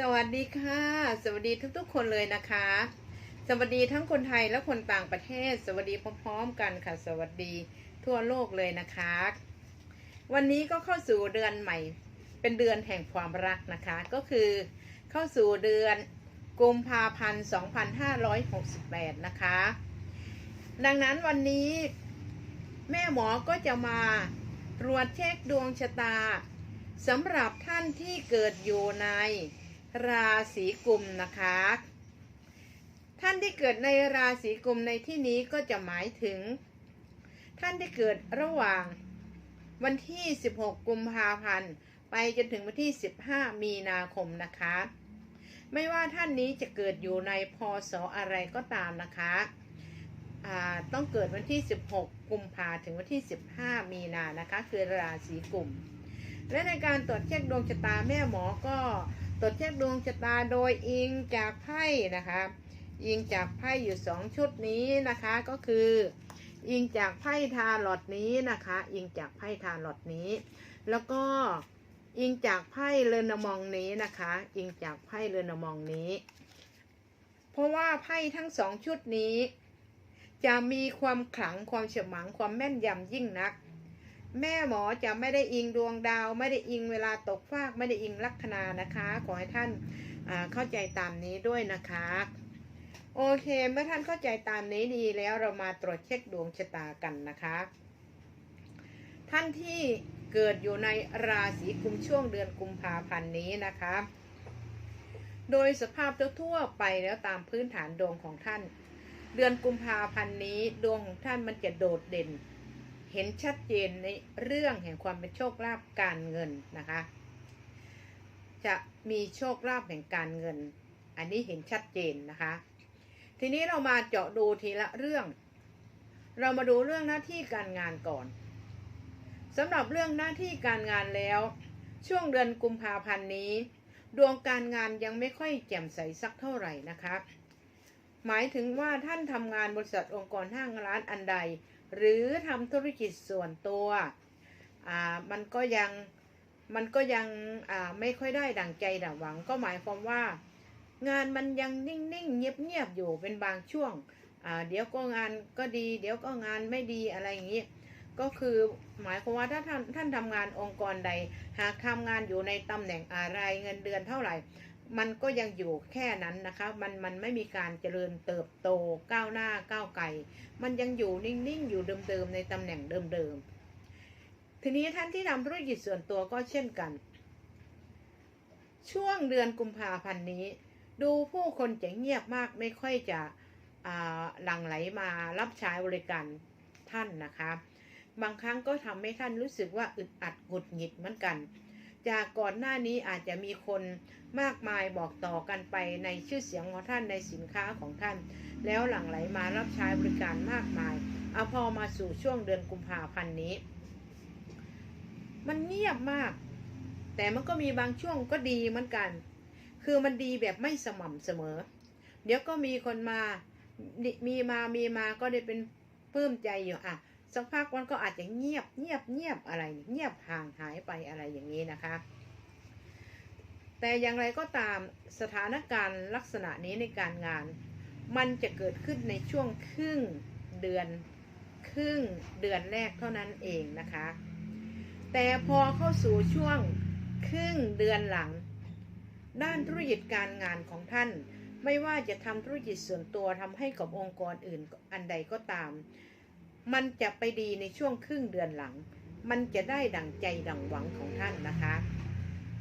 สวัสดีค่ะ สวัสดีทุกๆ คนเลยนะคะ สวัสดีทั้งคนไทยและคนต่างประเทศ สวัสดีพร้อมๆกันค่ะ สวัสดีทั่วโลกเลยนะคะ วันนี้ก็เข้าสู่เดือนใหม่ เป็นเดือนแห่งความรักนะคะ ก็คือเข้าสู่เดือนกุมภาพันธ์ 2568 นะคะ ดังนั้นวันนี้แม่หมอก็จะมาตรวจเช็คดวงชะตาสำหรับท่านที่เกิดอยู่ใน ราศีกุมนะคะ ท่านที่เกิดในราศีกุมในที่นี้ก็จะหมายถึง ท่านที่เกิดระหว่างวันที่ 16 กุมภาพันธ์ ไปจนถึงวันที่ 15 มีนาคมนะคะ ไม่ว่าท่านนี้จะเกิดอยู่ในพศอะไรก็ตามนะคะต้องเกิดวันที่ 16 กุมภาถึงวันที่ 15 มีนานะคะ คือราศีกุม และในการตรวจเช็คดวงชะตาแม่หมอก็ ตรวจเช็คดวงชะตาโดยอิงจากไพ่นะคะอิงจากไพ่อยู่สองชุดนี้นะคะก็คือ อิงจากไพ่ทาหลอดนี้นะคะ อิงจากไพ่ทาหลอดนี้ แล้วก็อิงจากไพ่เรนมองนี้นะคะ อิงจากไพ่เรนมองนี้ เพราะว่าไพ่ทั้งสองชุดนี้ จะมีความขลังความเฉมังความแม่นยำยิ่งนัก แม่หมอจะไม่ได้อิงดวงดาว ไม่ได้อิงเวลาตกฟากไม่ได้อิงลัคนานะคะ ขอให้ท่านเข้าใจตามนี้ด้วยนะคะ โอเคเมื่อท่านเข้าใจตามนี้ดีแล้วเรามาตรวจเช็คดวงชะตากันนะคะ ท่านที่เกิดอยู่ในราศีกุมช่วงเดือนกุมภาพันธ์นี้นะคะ โดยสภาพทั่วไปแล้วตามพื้นฐานดวงของท่าน เดือนกุมภาพันธ์นี้ดวงของท่านมันจะโดดเด่น เห็นชัดเจนในเรื่องแห่งความเป็นโชคลาภการเงินนะคะ จะมีโชคลาภแห่งการเงิน อันนี้เห็นชัดเจนนะคะ ทีนี้เรามาเจาะดูทีละเรื่อง เรามาดูเรื่องหน้าที่การงานก่อนสำหรับเรื่องหน้าที่การงานแล้ว ช่วงเดือนกุมภาพันธ์นี้ ดวงการงานยังไม่ค่อยแจ่มใสสักเท่าไหร่นะคะ หมายถึงว่าท่านทำงานบริษัทองค์กรห้างร้านอันใด หรือทำธุรกิจส่วนตัวอ่ามันก็ยังมันก็ยังอ่าไม่ค่อยได้ดั่งใจดั่งหวัง ก็หมายความว่า งานมันยังนิ่งๆ เงียบๆอยู่เป็นบางช่วงอ่าเดี๋ยวก็งานก็ดี เดี๋ยวก็งานไม่ดีอะไรอย่างนี้ก็คือหมายความว่าถ้าท่านท่านทำงานองค์กรใด หากทำงานอยู่ในตำแหน่งอะไรเงินเดือนเท่าไหร่ มันก็ยังอยู่แค่นั้นนะคะ มันมันไม่มีการเจริญเติบโตก้าวหน้าก้าวไกล มันยังอยู่นิ่งๆ อยู่เดิมๆ ในตำแหน่งเดิมๆ ทีนี้ท่านที่ทำธุรกิจส่วนตัวก็เช่นกัน ช่วงเดือนกุมภาพันธ์นี้ ดูผู้คนจะเงียบมากไม่ค่อยจะหลั่งไหลมารับใช้บริการท่านนะคะ บางครั้งก็ทำให้ท่านรู้สึกว่าอึดอัดหงุดหงิดเหมือนกัน จากก่อนหน้านี้อาจจะมีคนมากมายบอกต่อกันไปในชื่อเสียงของท่านในสินค้าของท่าน แล้วหลั่งไหลมารับใช้บริการมากมายเอาพอมาสู่ช่วงเดือนกุมภาพันธ์นี้ มันเงียบมาก แต่มันก็มีบางช่วงก็ดีเหมือนกัน คือมันดีแบบไม่สม่ำเสมอ เดี๋ยวก็มีคนมามีมามีมาก็ได้เป็นปลื้มใจอยู่อะ สักพักมันก็อาจจะเงียบเงียบเงียบอะไร เงียบห่างหายไปอะไรอย่างนี้นะคะ แต่อย่างไรก็ตามสถานการณ์ลักษณะนี้ในการงาน มันจะเกิดขึ้นในช่วงครึ่งเดือนครึ่งเดือนแรกเท่านั้นเองนะคะ แต่พอเข้าสู่ช่วงครึ่งเดือนหลัง ด้านธุรกิจการงานของท่าน ไม่ว่าจะทำธุรกิจส่วนตัวทำให้กับองค์กรอื่นอันใดก็ตาม มันจะไปดีในช่วงครึ่งเดือนหลัง มันจะได้ดังใจดังหวังของท่านนะคะ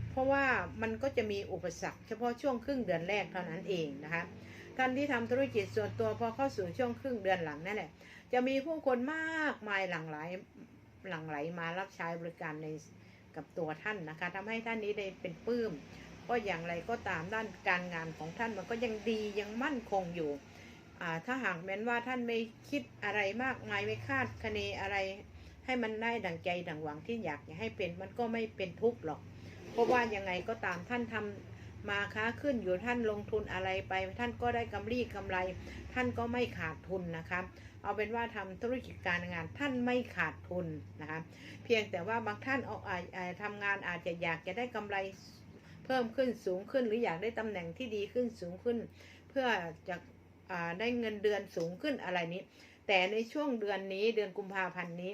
เพราะว่ามันก็จะมีอุปสรรค เฉพาะช่วงครึ่งเดือนแรกเท่านั้นเองนะคะ ท่านที่ทำธุรกิจส่วนตัวพอเข้าสู่ช่วงครึ่งเดือนหลังนั่นแหละ จะมีผู้คนมากมายหลั่งไหลหลั่งไหลมารับใช้บริการในกับตัวท่านนะคะทำให้ท่านนี้ได้เป็นปลื้มก็อย่างไรก็ตามด้านการงานของท่านมันก็ยังดียังมั่นคงอยู่ ถ้าหากแม้นว่าท่านไม่คิดอะไรมากมายไม่คาดคะเนอะไร ให้มันได้ดังใจดังหวังที่อยากให้เป็นมันก็ไม่เป็นทุกข์หรอก เพราะว่ายังไงก็ตามท่านทำมาค้าขึ้นอยู่ท่านลงทุนอะไรไป ท่านก็ได้กำไรกำไร ท่านก็ไม่ขาดทุนนะคะเอาเป็นว่าทำธุรกิจการงานท่านไม่ขาดทุนนะคะเพียงแต่ว่าบางท่านเอาอ่าอ่าทำงานอาจจะอยากจะได้กำไรเพิ่มขึ้นสูงขึ้น หรืออยากได้ตำแหน่งที่ดีขึ้นสูงขึ้น เพื่อจะ ได้เงินเดือนสูงขึ้นอะไรนี้ แต่ในช่วงเดือนนี้เดือนกุมภาพันธ์นี้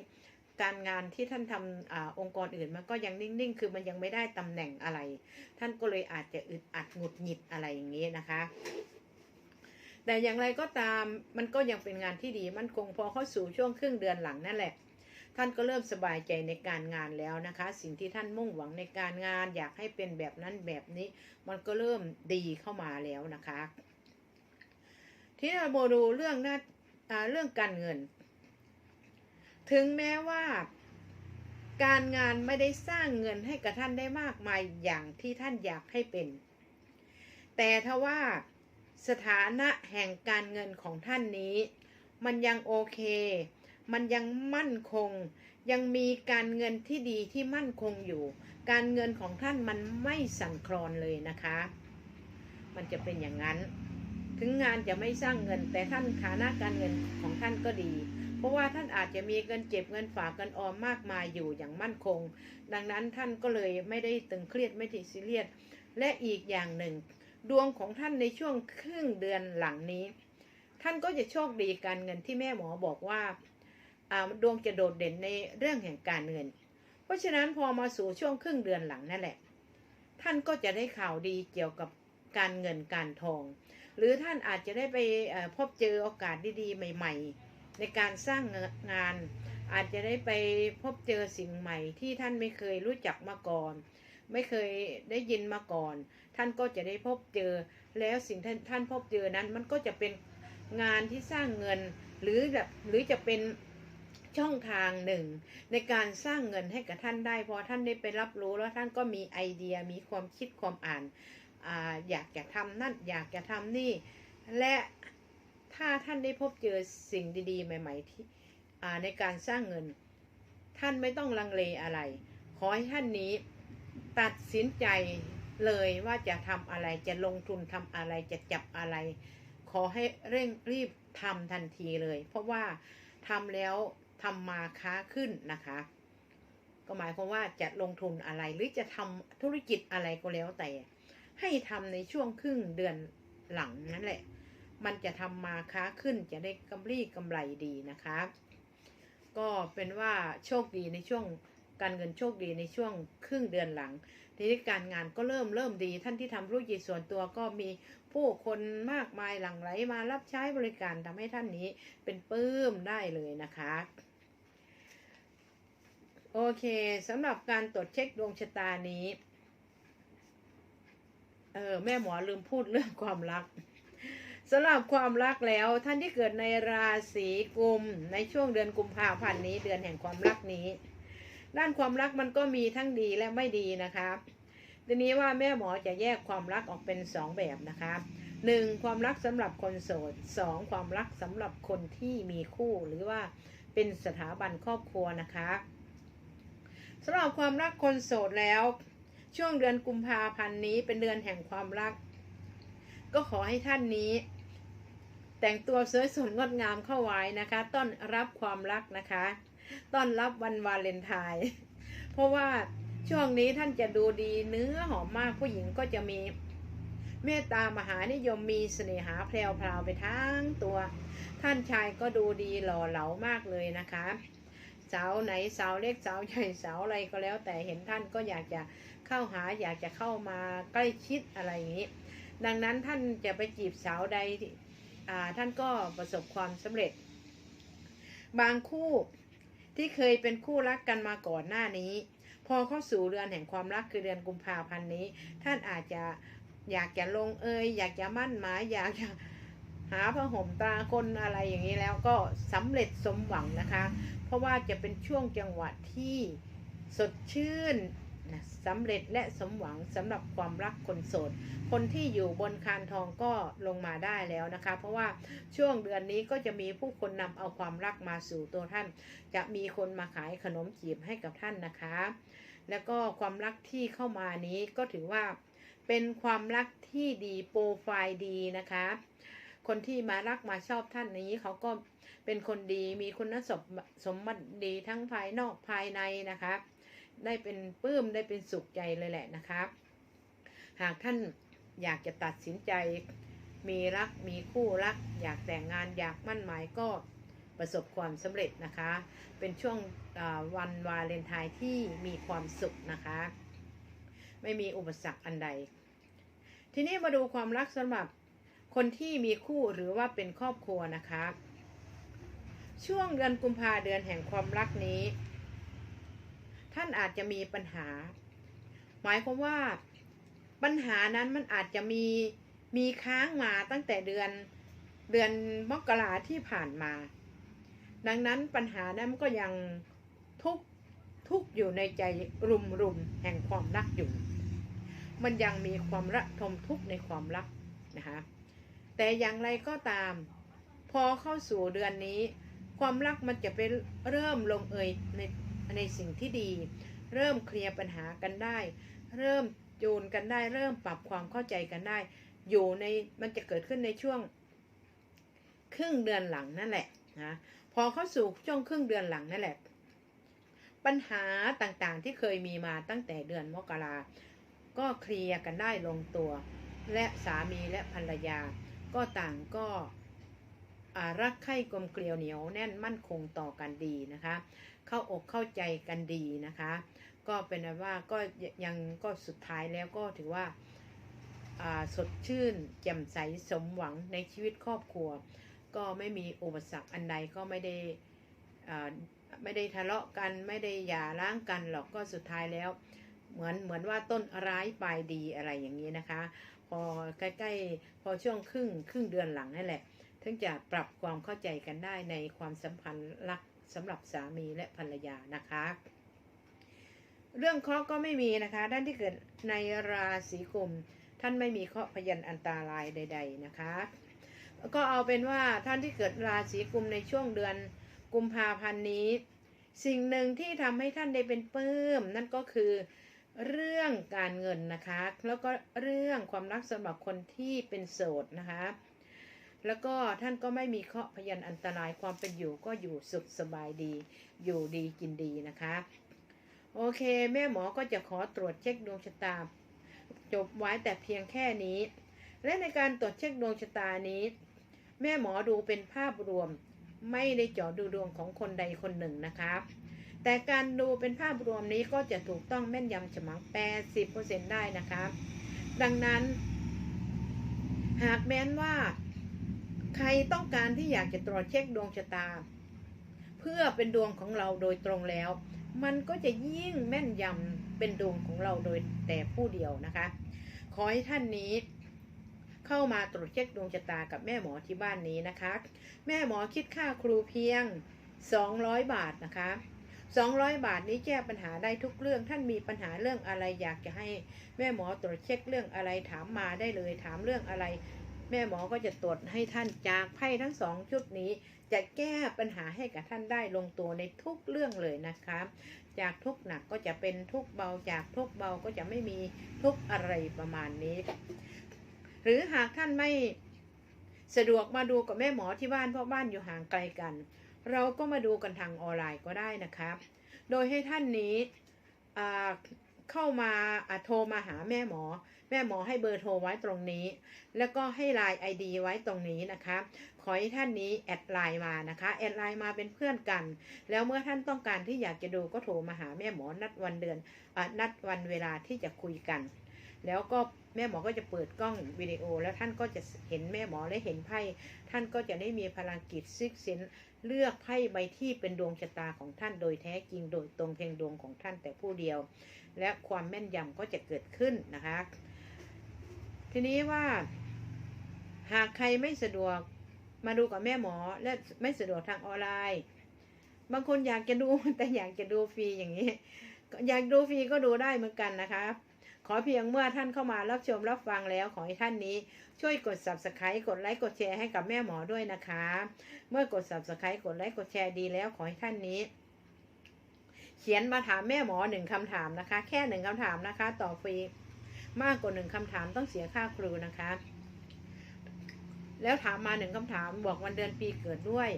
การงานที่ท่านทำอองค์กรอื่นมันก็ยังนิ่งๆ คือมันยังไม่ได้ตำแหน่งอะไร ท่านก็เลยอาจจะอึดอัดหงุดหงิดอะไรอย่างนี้นะคะ แต่อย่างไรก็ตามมันก็ยังเป็นงานที่ดีมันคงพอเข้าสู่ช่วงครึ่งเดือนหลังนั่นแหละท่านก็เริ่มสบายใจในการงานแล้วนะคะ สิ่งที่ท่านมุ่งหวังในการงานอยากให้เป็นแบบนั้นแบบนี้ มันก็เริ่มดีเข้ามาแล้วนะคะ ที่เราโมดูเรื่องหน้าอ่าเรื่องการเงิน ถึงแม้ว่าการงานไม่ได้สร้างเงินให้กับท่านได้มากมายอย่างที่ท่านอยากให้เป็น แต่ทว่าสถานะแห่งการเงินของท่านนี้ มันยังโอเค มันยังมั่นคง ยังมีการเงินที่ดีที่มั่นคงอยู่ การเงินของท่านมันไม่สั่นคลอนเลยนะคะ มันจะเป็นอย่างนั้น ถึงงานจะไม่สร้างเงิน แต่ท่านฐานะการเงินของท่านก็ดี เพราะว่าท่านอาจจะมีเงินเจ็บเงินฝากเงินออมมากมายอยู่อย่างมั่นคง ดังนั้นท่านก็เลยไม่ได้ตึงเครียดไม่ติดซีเรียสและอีกอย่างหนึ่ง ดวงของท่านในช่วงครึ่งเดือนหลังนี้ ท่านก็จะโชคดีการเงินที่แม่หมอบอกว่าอ่าดวงจะโดดเด่นในเรื่องแห่งการเงิน เพราะฉะนั้นพอมาสู่ช่วงครึ่งเดือนหลังนั่นแหละ ท่านก็จะได้ข่าวดีเกี่ยวกับการเงินการทอง หรือท่านอาจจะได้ไปพบเจอโอกาสดีๆ ใหม่ ๆ ในการสร้างงาน อาจจะได้ไปพบเจอสิ่งใหม่ ที่ท่านไม่เคยรู้จักมาก่อน ไม่เคยได้ยินมาก่อน ท่านก็จะได้พบเจอ แล้วสิ่งท่านท่านพบเจอนั้น มันก็จะเป็นงานที่สร้างเงิน หรือแบบหรือจะเป็นช่องทางหนึ่ง ในการสร้างเงินให้กับท่านได้พอท่านได้ไปรับรู้แล้วท่านก็มีไอเดียมีความคิดความอ่าน อยากจะทำนั่นอยากจะทำนี่ และถ้าท่านได้พบเจอสิ่งดีๆ ใหม่ ๆ ที่ในการสร้างเงิน ท่านไม่ต้องลังเลอะไร ขอให้ท่านนี้ตัดสินใจเลยว่าจะทำอะไรจะลงทุนทำอะไรจะจับอะไร ขอให้เร่งรีบทำทันทีเลย เพราะว่าทำแล้วทำมาค้าขึ้นนะคะ ก็หมายความว่าจะลงทุนอะไรหรือจะทำธุรกิจอะไรก็แล้วแต่ ให้ทำในช่วงครึ่งเดือนหลังนั่นแหละ มันจะทำมาค้าขึ้นจะได้กำไรกำไรดีนะคะ ก็เป็นว่าโชคดีในช่วงการเงินโชคดีในช่วงครึ่งเดือนหลัง ทีนี้การงานก็เริ่มเริ่มดี ท่านที่ทำธุรกิจส่วนตัวก็มีผู้คนมากมายหลั่งไหลมารับใช้บริการทำให้ท่านนี้เป็นปลื้มได้เลยนะคะ โอเคสำหรับการตรวจเช็คดวงชะตานี้ เออแม่หมอลืมพูดเรื่องความรักสำหรับความรักแล้วท่านที่เกิดในราศีกุมในช่วงเดือนกุมภาพันธ์นี้เดือนแห่งความรักนี้ ด้านความรักมันก็มีทั้งดีและไม่ดีนะคะทีนี้ว่าแม่หมอจะแยกความรักออกเป็นสองแบบนะคะหนึ่งความรักสำหรับคนโสดสองความรักสำหรับคนที่มีคู่หรือว่าเป็นสถาบันครอบครัวนะคะสำหรับความรักคนโสดแล้ว ช่วงเดือนกุมภาพันธ์นี้เป็นเดือนแห่งความรัก ก็ขอให้ท่านนี้ แต่งตัวสวยสดงดงามเข้าไว้นะคะ ต้อนรับความรักนะคะ ต้อนรับวันวาเลนไทน์เพราะว่าช่วงนี้ท่านจะดูดีเนื้อหอมมากผู้หญิงก็จะมีเมตตามหานิยมมีเสน่หาแพรวพราวไปทั้งตัว ท่านชายก็ดูดีหล่อเหลามากเลยนะคะสาวไหนสาวเล็กสาวใหญ่สาวอะไรก็แล้ว แต่เห็นท่านก็อยากจะ เข้าหาอยากจะเข้ามาใกล้ชิดอะไรอย่างนี้ ดังนั้นท่านจะไปจีบสาวใดท่านก็ประสบความสำเร็จ บางคู่ที่เคยเป็นคู่รักกันมาก่อนหน้านี้ พอเข้าสู่เดือนแห่งความรักคือเดือนกุมภาพันธ์นี้ ท่านอาจจะอยากจะลงเอยอยากจะมั่นหมายอยากจะหาพระห่มตาคนอะไรอย่างนี้แล้วก็สำเร็จสมหวังนะคะ เพราะว่าจะเป็นช่วงจังหวะที่สดชื่น นะสำเร็จและสมหวังสำหรับความรักคนโสด คนที่อยู่บนคานทองก็ลงมาได้แล้วนะคะ เพราะว่าช่วงเดือนนี้ก็จะมีผู้คนนำเอาความรักมาสู่ตัวท่าน จะมีคนมาขายขนมจีบให้กับท่านนะคะ แล้วก็ความรักที่เข้ามานี้ก็ถือว่าเป็นความรักที่ดีโปรไฟล์ดีนะคะคนที่มารักมาชอบท่านนี้เขาก็เป็นคนดีมีคุณสมสมบัติดีทั้งภายนอกภายในนะคะ ได้เป็นปลื้มได้เป็นสุขใจเลยแหละนะคะหากท่านอยากจะตัดสินใจ มีรักมีคู่รัก อยากแต่งงานอยากมั่นหมายก็ประสบความสำเร็จนะคะ เป็นช่วงวันวาเลนไทน์ที่มีความสุขนะคะ ไม่มีอุปสรรคอันใด ทีนี้มาดูความรักสำหรับคนที่มีคู่หรือว่าเป็นครอบครัวนะคะ ช่วงเดือนกุมภาเดือนแห่งความรักนี้ ท่านอาจจะมีปัญหา หมายความว่าปัญหานั้นมันอาจจะมีมีค้างมาตั้งแต่เดือนเดือนมกราที่ผ่านมา ดังนั้นปัญหานั้นก็ยังทุกทุกอยู่ในใจรุมรุมแห่งความรักอยู่ มันยังมีความระทมทุกข์ในความรักนะคะแต่อย่างไรก็ตาม พอเข้าสู่เดือนนี้ ความรักมันจะไปเริ่มลงเอยใน ในสิ่งที่ดี เริ่มเคลียร์ปัญหากันได้ เริ่มจูนกันได้ เริ่มปรับความเข้าใจกันได้ อยู่ในมันจะเกิดขึ้นในช่วง ครึ่งเดือนหลังนั่นแหละนะพอเข้าสู่ช่วงครึ่งเดือนหลังนั่นแหละ ปัญหาต่างๆที่เคยมีมาตั้งแต่เดือนมกราก็เคลียร์กันได้ลงตัว และสามีและภรรยา ก็ต่างก็รักใคร่กลมเกลียวเหนียวแน่นมั่นคงต่อกันดีนะคะ เข้าอกเข้าใจกันดีนะคะ ก็เป็นว่าก็ยังก็สุดท้ายแล้วก็ถือว่าสดชื่นแจ่มใสสมหวังในชีวิตครอบครัว ก็ไม่มีอุปสรรคอันใดก็ไม่ได้ไม่ได้ทะเลาะกันไม่ได้หย่าร้างกันหรอกก็สุดท้ายแล้ว เหมือนเหมือนว่าต้นร้ายปลายดีอะไรอย่างนี้นะคะ พอใกล้ๆพอช่วงครึ่งครึ่งเดือนหลังนั่นแหละถึงจะปรับความเข้าใจกันได้ในความสัมพันธ์รัก สำหรับสามีและภรรยานะคะ เรื่องเคราะห์ก็ไม่มีนะคะ ด้านที่เกิดในราศีกุม ท่านไม่มีเคราะห์พยันอันตรายใด ๆนะคะ ก็เอาเป็นว่าท่านที่เกิดราศีกุมในช่วงเดือนกุมภาพันธ์นี้ สิ่งหนึ่งที่ทำให้ท่านได้เป็นปลื้ม นั่นก็คือเรื่องการเงินนะคะ แล้วก็เรื่องความรักสำหรับคนที่เป็นโสดนะคะ แล้วก็ท่านก็ไม่มีเคราะห์พยันอันตรายความเป็นอยู่ก็อยู่สุขสบายดี อยู่ดีกินดีนะคะ โอเค แม่หมอก็จะขอตรวจเช็คดวงชะตา จบไว้แต่เพียงแค่นี้ และในการตรวจเช็คดวงชะตานี้ แม่หมอดูเป็นภาพรวม ไม่ได้เจาะดูดวงของคนใดคนหนึ่งนะคะแต่การดูเป็นภาพรวมนี้ก็จะถูกต้องแม่นยำฉมัง 80%ได้นะคะ ดังนั้น หากแม้นว่า ใครต้องการที่อยากจะตรวจเช็คดวงชะตา เพื่อเป็นดวงของเราโดยตรงแล้ว มันก็จะยิ่งแม่นยำเป็นดวงของเราโดยแต่ผู้เดียวนะคะ ขอให้ท่านนี้เข้ามาตรวจเช็คดวงชะตากับแม่หมอที่บ้านนี้นะคะ แม่หมอคิดค่าครูเพียง 200 บาทนะคะ200 บาทนี้แก้ปัญหาได้ทุกเรื่อง ท่านมีปัญหาเรื่องอะไรอยากจะให้ แม่หมอตรวจเช็คเรื่องอะไรถามมาได้เลย ถามเรื่องอะไร แม่หมอก็จะตรวจให้ท่านจากไพ่ทั้งสองชุดนี้ จะแก้ปัญหาให้กับท่านได้ลงตัวในทุกเรื่องเลยนะคะจากทุกหนักก็จะเป็นทุกเบาจากทุกเบาก็จะไม่มีทุกอะไรประมาณนี้ หรือหากท่านไม่สะดวกมาดูกับแม่หมอที่บ้านเพราะบ้านอยู่ห่างไกลกัน เราก็มาดูกันทางออนไลน์ก็ได้นะคะโดยให้ท่านนี้เข้ามาโทรมาหาแม่หมอ แม่หมอให้เบอร์โทรไว้ตรงนี้ แล้วก็ให้ไลน์ไอดีไว้ตรงนี้นะคะ ขอให้ท่านนี้แอดไลน์มานะคะ แอดไลน์มาเป็นเพื่อนกัน แล้วเมื่อท่านต้องการที่อยากจะดูก็โทรมาหาแม่หมอนัดวันเดือนอนัดวันเวลาที่จะคุยกัน แล้วก็แม่หมอก็จะเปิดกล้องวิดีโอ แล้วท่านก็จะเห็นแม่หมอและเห็นไพ่ท่านก็จะได้มีพลังกิจซิกเซนเลือกไพ่ใบที่เป็นดวงชะตาของท่านโดยแท้จริงโดยตรงเพียงดวงของท่านแต่ผู้เดียว และความแม่นยำก็จะเกิดขึ้นนะคะ ทีนี้ว่า หากใครไม่สะดวกมาดูกับแม่หมอและไม่สะดวกทางออนไลน์ บางคนอยากจะดูแต่อยากจะดูฟรีอย่างนี้ อยากดูฟรีก็ดูได้เหมือนกันนะคะ ขอเพียงเมื่อท่านเข้ามารับชมรับฟังแล้วขอให้ท่านนี้ ช่วยกด subscribe กดไลค์กดแชร์ให้กับแม่หมอด้วยนะคะ เมื่อกด subscribe กดไลค์กดแชร์ดีแล้วขอให้ท่านนี้เขียนมาถามแม่หมอหนึ่งคำถามนะคะ แค่หนึ่งคำถามนะคะ ต่อฟรี มากกว่าหนึ่งคำถามต้องเสียค่าครูนะคะ แล้วถามมาหนึ่งคำถามบอกวันเดือนปีเกิดด้วย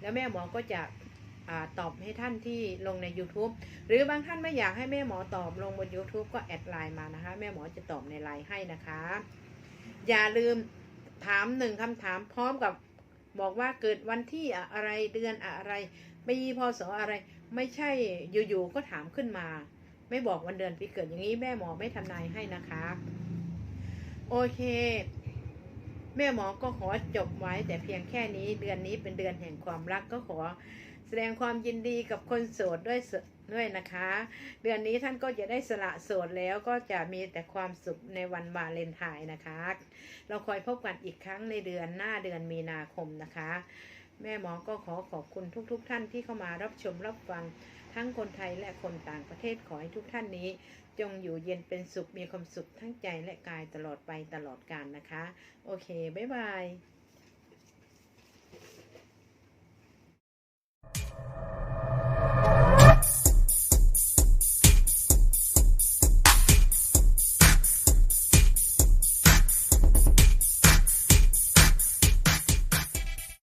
แล้วแม่หมอก็จะอตอบให้ท่านที่ลงใน YouTube หรือบางท่านไม่อยากให้แม่หมอตอบลงบน YouTube ก็แอดไลน์มานะคะ แม่หมอจะตอบในไลน์ให้นะคะ อย่าลืมถามหนึ่งคำถามพร้อมกับบอกว่าเกิดวันที่อะไรเดือนอะไรปีพศอะไร ไม่ใช่อยู่ๆก็ถามขึ้นมา ไม่บอกวันเดือนปีเกิดอย่างนี้แม่หมอไม่ทำนายให้นะคะ โอเค แม่หมอก็ขอจบไว้แต่เพียงแค่นี้เดือนนี้เป็นเดือนแห่งความรักก็ขอแสดงความยินดีกับคนโสดด้วยด้วยนะคะ เดือนนี้ท่านก็จะได้สละโสดแล้วก็จะมีแต่ความสุขในวันวาเลนไทน์นะคะ เราคอยพบกันอีกครั้งในเดือนหน้าเดือนมีนาคมนะคะ แม่หมอก็ขอขอบคุณทุกๆทท่านที่เข้ามารับชมรับฟัง ทั้งคนไทยและคนต่างประเทศขอให้ทุกท่านนี้ จงอยู่เย็นเป็นสุขมีความสุขทั้งใจและกายตลอดไปตลอดกาลนะคะ โอเค บ๊ายบาย